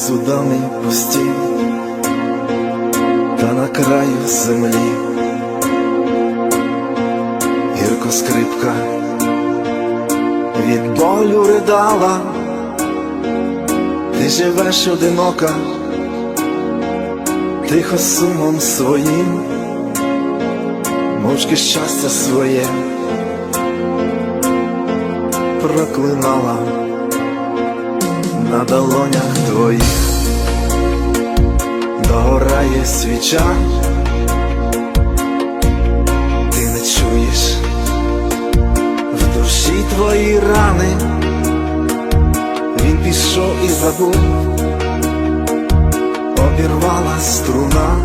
десь у пусті, та на краю землі, гірко скрипка від болю ридала, ти живеш одинока, тихо сумом своїм, мовчки щастя своє проклинала на долонях твоїх. Догорає свіча, ти не чуєш. В душі твої рани, він пішов і забув, обірвала струна,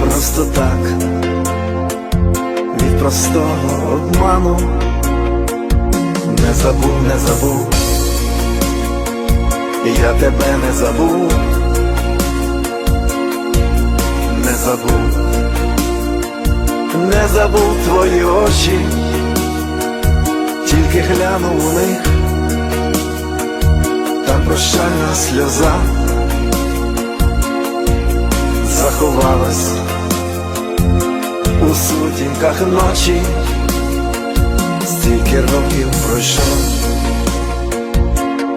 просто так. Від простого обману не забув, не забув, я тебе не забув, не забув, не забув твої очі, тільки глянув у них, та прощальна сльоза заховалась у сутінках ночі стільки років пройшло,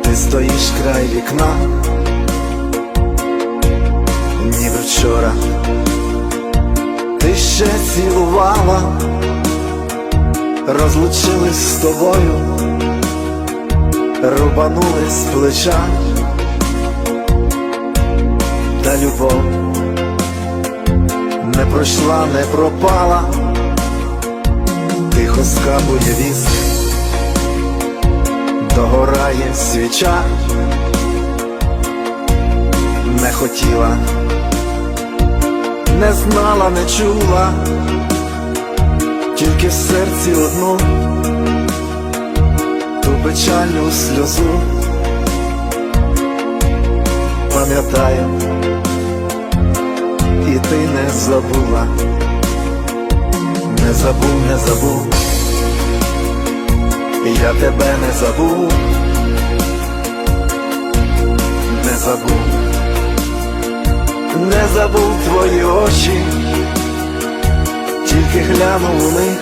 ти стоїш край вікна, ніби вчора. Ти ще цілувала, розлучились з тобою, рубанули з плеча, та любов не пройшла, не пропала догорає свіча, не хотіла, не знала, не чула, тільки в серці одну ту печальну сльозу, пам'ятаю, і ти не забула. Не забув, не забув, я тебе не забув, забув, не забув твої очі, тільки глянув у них,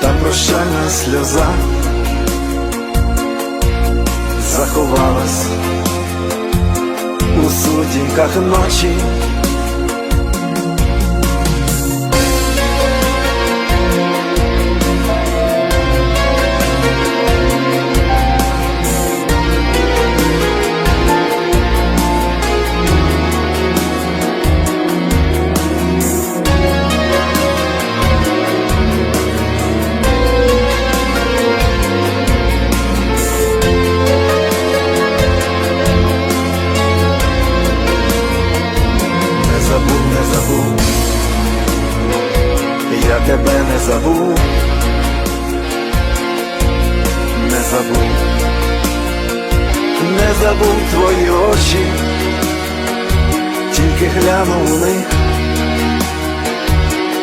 та прощальна сльоза заховалась у сутінках ночі. Тебе не забув, не забув, не забув твої очі, тільки глянув у них,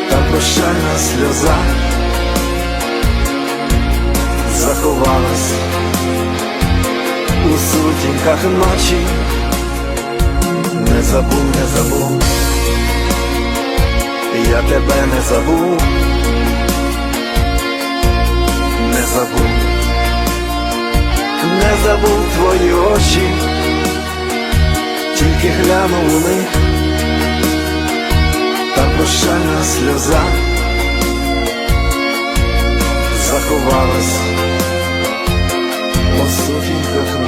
та прощальна сльоза. Заховалась у сутінках ночі. Не забув, не забув, я тебе не забув, забув твої очі, тільки глянув у них та прощальна сльоза заховалась у сутінках.